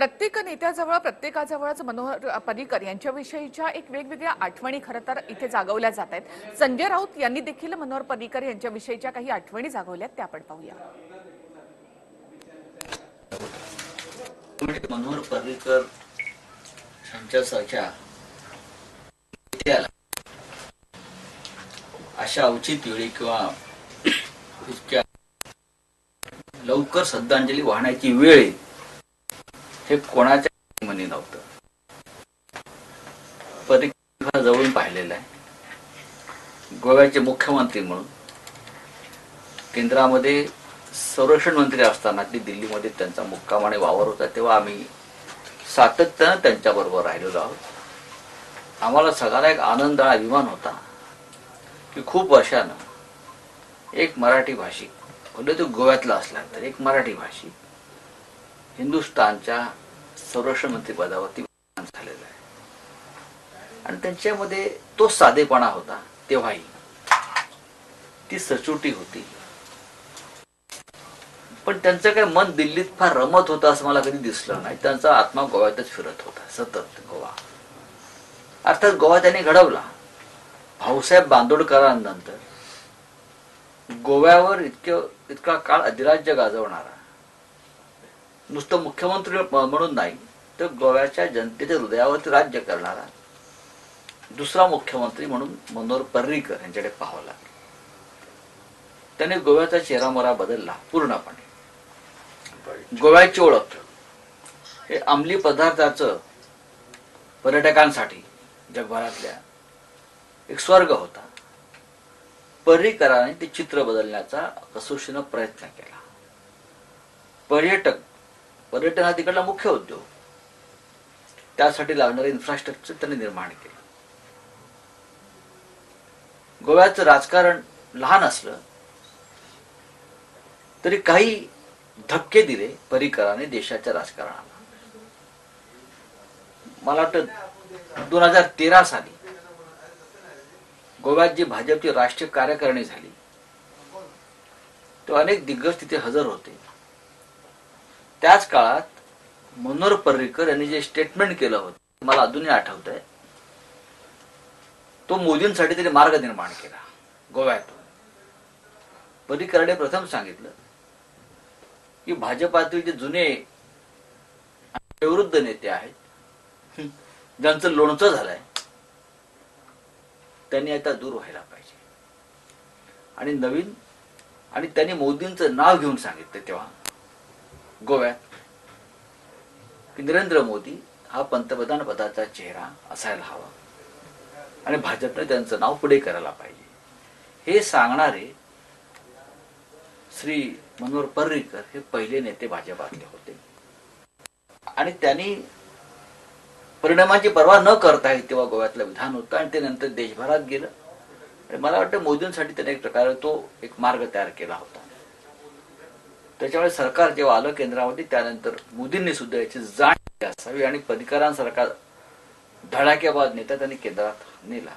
प्रत्येक नेत्याजवळ प्रत्येकाजवळच मनोहर पर्रिकर यांच्याविषयीच्या एक वेगवेगळ्या आठवणी खरं तर इथे जागवल्या जात आहेत. संजय राऊत यांनी देखील मनोहर पर्रिकर यांच्याविषयीच्या काही आठवणी जागवल्या त्या आपण पाहूया. म्हणजे मनोहर पर्रिकर यांच्यासारख्या अशा औचित वेळी किंवा इतक्या लवकर श्रद्धांजली वाहण्याची वेळ हे कोणाच्या मनी नव्हतं. पर्रिकर जवळून पाहिलेलं आहे. गोव्याचे मुख्यमंत्री म्हणून. केंद्रामध्ये संरक्षण मंत्री असताना ती दिल्लीमध्ये त्यांचा मुक्काम आणि वावर होता तेव्हा आम्ही सातत्यानं त्यांच्याबरोबर राहिलेलो आहोत. आम्हाला सगळ्यांना एक आनंद अभिमान होता की खूप वर्षानं एक मराठी भाषिक म्हणजे तो गोव्यातला असला तर एक मराठी भाषिक हिंदुस्थानच्या संरक्षण मंत्री पदावरती आहे. आणि त्यांच्यामध्ये तो साधेपणा होता तेव्हाही. ती सचोटी होती. पण त्यांचं काय मन दिल्लीत फार रमत होतं असं मला कधी दिसलं नाही. त्यांचा आत्मा गोव्यातच फिरत होता सतत गोवा. अर्थात गोवा त्यांनी घडवला. भाऊसाहेब बांदोडकरांनंतर गोव्यावर इतकं इतका काळ अधिराज्य गाजवणारा नुसतं मुख्यमंत्री म्हणून नाही तर गोव्याच्या जनतेच्या हृदयावरती राज्य करणारा दुसरा मुख्यमंत्री म्हणून मनोहर पर्रीकर यांच्याकडे पाहावं लागलं. त्याने गोव्याचा चेहरामोरा बदलला पूर्णपणे. गोव्याची ओळख हे अंमली पदार्थाचं पर्यटकांसाठी जगभरातल्या एक स्वर्ग होता. पर्रीकराने ते चित्र बदलण्याचा कसोशीनं प्रयत्न केला. पर्यटक पर्यटन हा तिकडला मुख्य उद्योग. त्यासाठी लागणारे इन्फ्रास्ट्रक्चर त्यांनी निर्माण केलं. गोव्याचं राजकारण लहान असलं तरी काही धक्के दिले परिकराने देशाच्या राजकारणाला. मला वाटतं दोन हजार तेरा साली गोव्यात जी भाजपची राष्ट्रीय कार्यकारिणी झाली तेव्हा अनेक दिग्गज तिथे हजर होते. त्याच काळात मनोहर पर्रिकर यांनी जे स्टेटमेंट केलं होतं मला अजूनही आठवत आहे तो मोदींसाठी त्यांनी मार्ग निर्माण केला गोव्यातून. पर्रिकराने प्रथम सांगितलं की भाजपातील जे जुने निवृद्ध नेते आहेत ज्यांचं लोणचं झालंय त्यांनी आता दूर व्हायला पाहिजे. आणि नवीन आणि त्यांनी मोदींचं नाव घेऊन सांगितलं तेव्हा. गोव्यात की नरेंद्र मोदी हा पंतप्रधान पदाचा चेहरा असायला हवा. आणि भाजपने त्यांचं नाव पुढे करायला पाहिजे. हे सांगणारे श्री मनोहर पर्रीकर हे पहिले नेते भाजपातले होते. आणि त्यांनी परिणामाची पर्वा न करता तेव्हा गोव्यातलं विधान होतं आणि ते नंतर देशभरात गेलं. आणि मला वाटतं मोदींसाठी त्याने एक प्रकारे तो एक मार्ग तयार केला होता. त्याच्यामुळे सरकार जेव्हा आलं केंद्रामध्ये त्यानंतर मोदींनी सुद्धा याची जाण असावी आणि पर्रिकरांसारखा धडाक्याबाद नेता त्यांनी केंद्रात नेला.